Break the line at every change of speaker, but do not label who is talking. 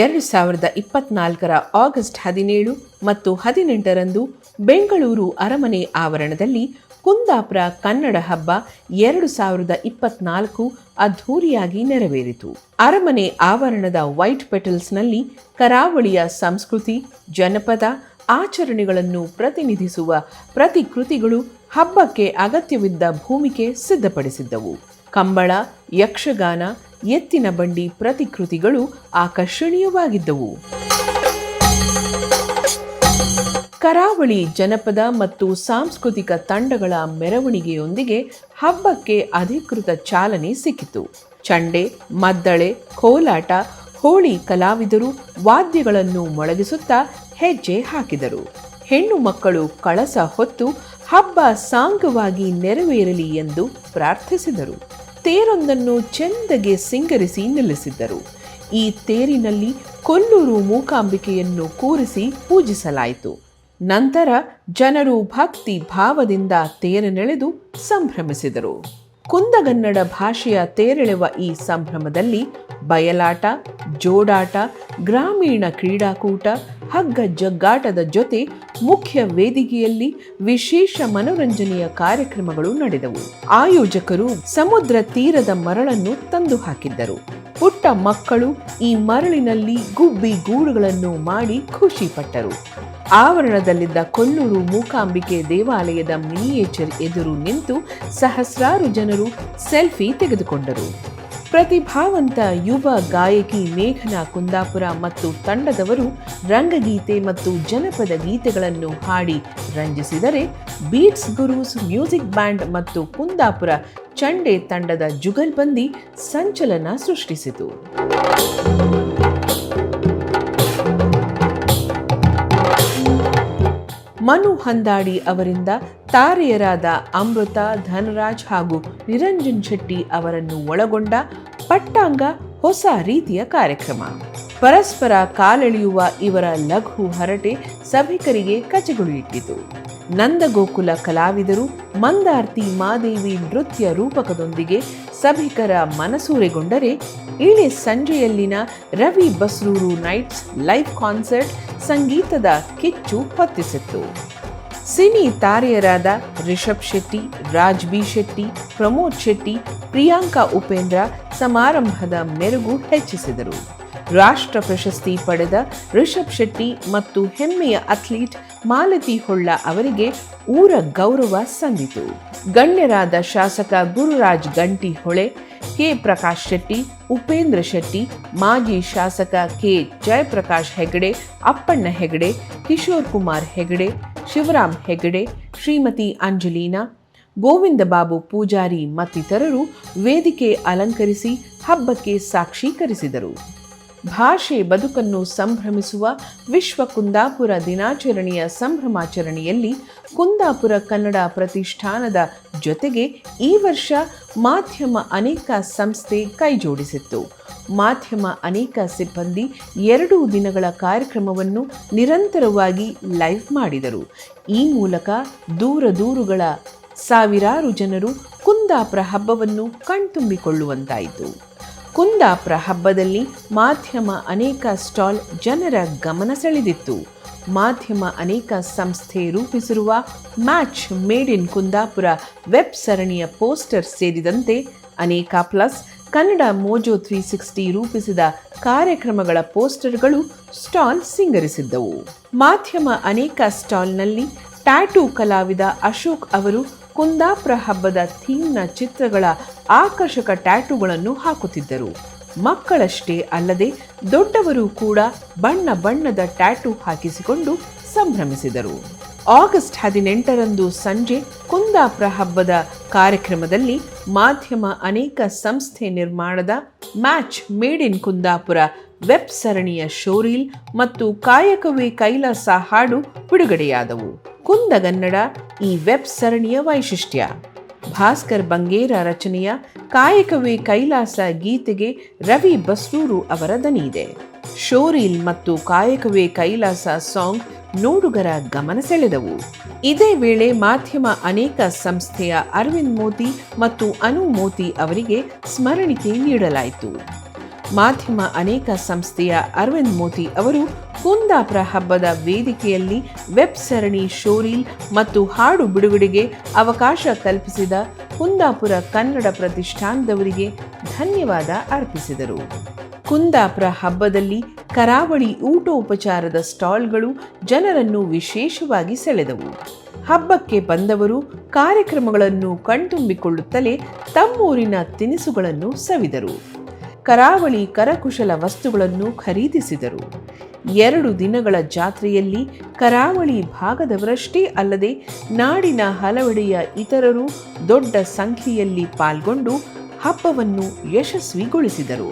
ಎರಡು ಸಾವಿರದ ಇಪ್ಪತ್ನಾಲ್ಕರ ಆಗಸ್ಟ್ ಹದಿನೇಳು ಮತ್ತು ಹದಿನೆಂಟರಂದು ಬೆಂಗಳೂರು ಅರಮನೆ ಆವರಣದಲ್ಲಿ ಕುಂದಾಪುರ ಕನ್ನಡ ಹಬ್ಬ ಎರಡು ಸಾವಿರದ ಇಪ್ಪತ್ನಾಲ್ಕು ಅದ್ಧೂರಿಯಾಗಿ ನೆರವೇರಿತು. ಅರಮನೆ ಆವರಣದ ವೈಟ್ ಪೆಟಲ್ಸ್ನಲ್ಲಿ ಕರಾವಳಿಯ ಸಂಸ್ಕೃತಿ, ಜನಪದ ಆಚರಣೆಗಳನ್ನು ಪ್ರತಿನಿಧಿಸುವ ಪ್ರತಿಕೃತಿಗಳು ಹಬ್ಬಕ್ಕೆ ಅಗತ್ಯವಿದ್ದ ಭೂಮಿಕೆ ಸಿದ್ಧಪಡಿಸಿದ್ದವು. ಕಂಬಳ, ಯಕ್ಷಗಾನ, ಎತ್ತಿನ ಬಂಡಿ ಪ್ರತಿಕೃತಿಗಳು ಆಕರ್ಷಣೀಯವಾಗಿದ್ದವು. ಕರಾವಳಿ ಜನಪದ ಮತ್ತು ಸಾಂಸ್ಕೃತಿಕ ತಂಡಗಳ ಮೆರವಣಿಗೆಯೊಂದಿಗೆ ಹಬ್ಬಕ್ಕೆ ಅಧಿಕೃತ ಚಾಲನೆ ಸಿಕ್ಕಿತು. ಚಂಡೆ, ಮದ್ದಳೆ, ಕೋಲಾಟ, ಹೋಳಿ ಕಲಾವಿದರು ವಾದ್ಯಗಳನ್ನು ಮೊಳಗಿಸುತ್ತಾ ಹೆಜ್ಜೆ ಹಾಕಿದರು. ಹೆಣ್ಣು ಮಕ್ಕಳು ಕಳಸ ಹೊತ್ತು ಹಬ್ಬ ಸಾಂಗವಾಗಿ ನೆರವೇರಲಿ ಎಂದು ಪ್ರಾರ್ಥಿಸಿದರು. ತೇರೊಂದನ್ನು ಚೆಂದಗೆ ಸಿಂಗರಿಸಿ ನಿಲ್ಲಿಸಿದ್ದರು. ಈ ತೇರಿನಲ್ಲಿ ಕೊಲ್ಲೂರು ಮೂಕಾಂಬಿಕೆಯನ್ನು ಕೂರಿಸಿ ಪೂಜಿಸಲಾಯಿತು. ನಂತರ ಜನರು ಭಕ್ತಿ ಭಾವದಿಂದ ತೇರನೆಳೆದು ಸಂಭ್ರಮಿಸಿದರು. ಕುಂದಗನ್ನಡ ಭಾಷೆಯ ತೇರೆಳೆವ ಈ ಸಂಭ್ರಮದಲ್ಲಿ ಬಯಲಾಟ, ಜೋಡಾಟ, ಗ್ರಾಮೀಣ ಕ್ರೀಡಾಕೂಟ, ಹಗ್ಗ ಜಗ್ಗಾಟದ ಜೊತೆ ಮುಖ್ಯ ವೇದಿಕೆಯಲ್ಲಿ ವಿಶೇಷ ಮನೋರಂಜನೆಯ ಕಾರ್ಯಕ್ರಮಗಳು ನಡೆದವು. ಆಯೋಜಕರು ಸಮುದ್ರ ತೀರದ ಮರಳನ್ನು ತಂದು ಹಾಕಿದ್ದರು. ಪುಟ್ಟ ಮಕ್ಕಳು ಈ ಮರಳಿನಲ್ಲಿ ಗುಬ್ಬಿ ಗೂಡುಗಳನ್ನು ಮಾಡಿ ಖುಷಿಪಟ್ಟರು ಆವರಣದಲ್ಲಿದ್ದ ಕೊಲ್ಲೂರು ಮೂಕಾಂಬಿಕೆ ದೇವಾಲಯದ ಮಿನಿಯೇಚರ್ ಎದುರು ನಿಂತು ಸಹಸ್ರಾರು ಜನರು ಸೆಲ್ಫಿ ತೆಗೆದುಕೊಂಡರು. ಪ್ರತಿಭಾವಂತ ಯುವ ಗಾಯಕಿ ಮೇಘನಾ ಕುಂದಾಪುರ ಮತ್ತು ತಂಡದವರು ರಂಗಗೀತೆ ಮತ್ತು ಜನಪದ ಗೀತೆಗಳನ್ನು ಹಾಡಿ ರಂಜಿಸಿದರೆ ಬೀಟ್ಸ್ ಗುರೂಸ್ ಮ್ಯೂಸಿಕ್ ಬ್ಯಾಂಡ್ ಮತ್ತು ಕುಂದಾಪುರ ಚಂಡೆ ತಂಡದ ಜುಗಲ್ಬಂದಿ ಸಂಚಲನ ಸೃಷ್ಟಿಸಿತು. ಮನು ಹಂದಾಡಿ ಅವರಿಂದ ತಾರೆಯರಾದ ಅಮೃತ, ಧನರಾಜ್ ಹಾಗೂ ನಿರಂಜನ್ ಶೆಟ್ಟಿ ಅವರನ್ನು ಒಳಗೊಂಡ ಪಟ್ಟಾಂಗ ಹೊಸ ರೀತಿಯ ಕಾರ್ಯಕ್ರಮ. ಪರಸ್ಪರ ಕಾಲೆಳೆಯುವ ಇವರ ಲಘು ಹರಟೆ ಸಭಿಕರಿಗೆ ಕಚಗುಳಿ ಇಟ್ಟಿತು. ನಂದಗೋಕುಲ ಕಲಾವಿದರು ಮಂದಾರ್ತಿ, ಮಾದೇವಿ ನೃತ್ಯ ರೂಪಕದೊಂದಿಗೆ ಸಭಿಕರ ಮನಸೂರೆಗೊಂಡರೆ ಇಳಿ ಸಂಜೆಯಲ್ಲಿನ Ravi Basrur nights live concert ಸಂಗೀತದ ಕಿಚ್ಚು ಹೊತ್ತಿಸಿತ್ತು ಸಿನಿ ತಾರೆಯರಾದ ರಿಷಬ್ ಶೆಟ್ಟಿ, ರಾಜ್ ಬಿ ಶೆಟ್ಟಿ, ಪ್ರಮೋದ್ ಶೆಟ್ಟಿ, ಪ್ರಿಯಾಂಕಾ ಉಪೇಂದ್ರ ಸಮಾರಂಭದ ಮೆರುಗು ಹೆಚ್ಚಿಸಿದರು. ರಾಷ್ಟ್ರ ಪ್ರಶಸ್ತಿ ಪಡೆದ ರಿಷಬ್ ಶೆಟ್ಟಿ ಮತ್ತು ಹೆಮ್ಮೆಯ ಅಥ್ಲೀಟ್ ಮಾಲತಿ ಹೊಳ್ಳ ಅವರಿಗೆ ಊರ ಗೌರವ ಸಂದಿತು. ಗಣ್ಯರಾದ ಶಾಸಕ ಗುರುರಾಜ್ ಗಂಟಿ ಹೊಳೆ ಕೆ. ಪ್ರಕಾಶ್ ಶೆಟ್ಟಿ, ಉಪೇಂದ್ರ ಶೆಟ್ಟಿ, ಮಾಜಿ ಶಾಸಕ ಕೆ. ಜಯಪ್ರಕಾಶ್ ಹೆಗಡೆ, ಅಪ್ಪಣ್ಣ ಹೆಗಡೆ, ಕಿಶೋರ್ ಕುಮಾರ್ ಹೆಗಡೆ, ಶಿವರಾಮ್ ಹೆಗಡೆ, ಶ್ರೀಮತಿ ಅಂಜಲೀನಾ, ಗೋವಿಂದ ಬಾಬು ಪೂಜಾರಿ ಮತ್ತಿತರರು ವೇದಿಕೆ ಅಲಂಕರಿಸಿ ಹಬ್ಬಕ್ಕೆ ಸಾಕ್ಷೀಕರಿಸಿದರು. ಭಾಷೆ ಬದುಕನ್ನು ಸಂಭ್ರಮಿಸುವ ವಿಶ್ವ ಕುಂದಾಪುರ ದಿನಾಚರಣೆಯ ಸಂಭ್ರಮಾಚರಣೆಯಲ್ಲಿ ಕುಂದಾಪುರ ಕನ್ನಡ ಪ್ರತಿಷ್ಠಾನದ ಜೊತೆಗೆ ಈ ವರ್ಷ ಮಾಧ್ಯಮ ಅನೇಕ ಸಂಸ್ಥೆ ಕೈಜೋಡಿಸಿತ್ತು. ಮಾಧ್ಯಮ ಅನೇಕ ಸಿಬ್ಬಂದಿ ಎರಡೂ ದಿನಗಳ ಕಾರ್ಯಕ್ರಮವನ್ನು ನಿರಂತರವಾಗಿ ಲೈವ್ ಮಾಡಿದರು. ಈ ಮೂಲಕ ದೂರ ದೂರುಗಳ ಸಾವಿರಾರು ಜನರು ಕುಂದಾಪುರ ಹಬ್ಬವನ್ನು ಕಣ್ತುಂಬಿಕೊಳ್ಳುವಂತಾಯಿತು. ಕುಂದಾಪುರ ಹಬ್ಬದಲ್ಲಿ ಮಾಧ್ಯಮ ಅನೇಕ ಸ್ಟಾಲ್ ಜನರ ಗಮನ ಸೆಳೆದಿತ್ತು. ಮಾಧ್ಯಮ ಅನೇಕ ಸಂಸ್ಥೆ ರೂಪಿಸಿರುವ match made in Kundapura web ಸರಣಿಯ ಪೋಸ್ಟರ್ ಸೇರಿದಂತೆ Aneka plus Kannada mojo three sixty ರೂಪಿಸಿದ ಕಾರ್ಯಕ್ರಮಗಳ ಪೋಸ್ಟರ್ಗಳು ಸ್ಟಾಲ್ ಸಿಂಗರಿಸಿದ್ದವು. ಮಾಧ್ಯಮ ಅನೇಕ ಸ್ಟಾಲ್ನಲ್ಲಿ ಟ್ಯಾಟೂ ಕಲಾವಿದ ಅಶೋಕ್ ಅವರು ಕುಂದಾಪುರ ಹಬ್ಬದ ಥೀಮ್ನ ಚಿತ್ರಗಳ ಆಕರ್ಷಕ ಟ್ಯಾಟೂಗಳನ್ನು ಹಾಕುತ್ತಿದ್ದರು. ಮಕ್ಕಳಷ್ಟೇ ಅಲ್ಲದೆ ದೊಡ್ಡವರು ಕೂಡ ಬಣ್ಣ ಬಣ್ಣದ ಟ್ಯಾಟೂ ಹಾಕಿಸಿಕೊಂಡು ಸಂಭ್ರಮಿಸಿದರು. ಆಗಸ್ಟ್ ಹದಿನೆಂಟರಂದು ಸಂಜೆ ಕುಂದಾಪುರ ಹಬ್ಬದ ಕಾರ್ಯಕ್ರಮದಲ್ಲಿ ಮಾಧ್ಯಮ ಅನೇಕ ಸಂಸ್ಥೆ ನಿರ್ಮಾಣದ match made in Kundapura. Web ಸರಣಿಯ ಶೋರೀಲ್ ಮತ್ತು ಕಾಯಕವೇ ಕೈಲಾಸ ಹಾಡು ಬಿಡುಗಡೆಯಾದವು. ಕುಂದಗನ್ನಡ ಈ ವೆಬ್ ಸರಣಿಯ ವೈಶಿಷ್ಟ್ಯ. ಭಾಸ್ಕರ್ ಬಂಗೇರ ರಚನೆಯ ಕಾಯಕವೇ ಕೈಲಾಸ ಗೀತೆಗೆ ರವಿ ಬಸ್ರೂರು ಅವರ ದನಿ ಇದೆ ಶೋರೀಲ್ ಮತ್ತು ಕಾಯಕವೇ ಕೈಲಾಸ ಸಾಂಗ್ ನೋಡುಗರ ಗಮನ ಸೆಳೆದವು. ಇದೇ ವೇಳೆ ಮಾಧ್ಯಮ ಅನೇಕ ಸಂಸ್ಥೆಯ ಅರವಿಂದ್ ಮೋದಿ ಮತ್ತು ಅನು ಮೋದಿ ಅವರಿಗೆ ಸ್ಮರಣಿಕೆ ನೀಡಲಾಯಿತು. ಮಾಧ್ಯಮ ಅನೇಕ ಸಂಸ್ಥೆಯ ಅರವಿಂದ್ ಮೋದಿ ಅವರು ಕುಂದಾಪುರ ಹಬ್ಬದ ವೇದಿಕೆಯಲ್ಲಿ ವೆಬ್ ಸರಣಿ ಶೋರೀಲ್ ಮತ್ತು ಹಾಡು ಬಿಡುಗಡೆಗೆ ಅವಕಾಶ ಕಲ್ಪಿಸಿದ ಕುಂದಾಪುರ ಕನ್ನಡ ಪ್ರತಿಷ್ಠಾನದವರಿಗೆ ಧನ್ಯವಾದ ಅರ್ಪಿಸಿದರು. ಕುಂದಾಪುರ ಹಬ್ಬದಲ್ಲಿ ಕರಾವಳಿ ಊಟೋಪಚಾರದ ಸ್ಟಾಲ್ಗಳು ಜನರನ್ನು ವಿಶೇಷವಾಗಿ ಸೆಳೆದವು. ಹಬ್ಬಕ್ಕೆ ಬಂದವರು ಕಾರ್ಯಕ್ರಮಗಳನ್ನು ಕಣ್ತುಂಬಿಕೊಳ್ಳುತ್ತಲೇ ತಮ್ಮೂರಿನ ತಿನಿಸುಗಳನ್ನು ಸವಿದರು. ಕರಾವಳಿ ಕರಕುಶಲ ವಸ್ತುಗಳನ್ನು ಖರೀದಿಸಿದರು. ಎರಡು ದಿನಗಳ ಜಾತ್ರೆಯಲ್ಲಿ ಕರಾವಳಿ ಭಾಗದವರಷ್ಟೇ ಅಲ್ಲದೆ ನಾಡಿನ ಹಲವೆಡೆಯ ಇತರರು ದೊಡ್ಡ ಸಂಖ್ಯೆಯಲ್ಲಿ ಪಾಲ್ಗೊಂಡು ಹಬ್ಬವನ್ನು ಯಶಸ್ವಿಗೊಳಿಸಿದರು.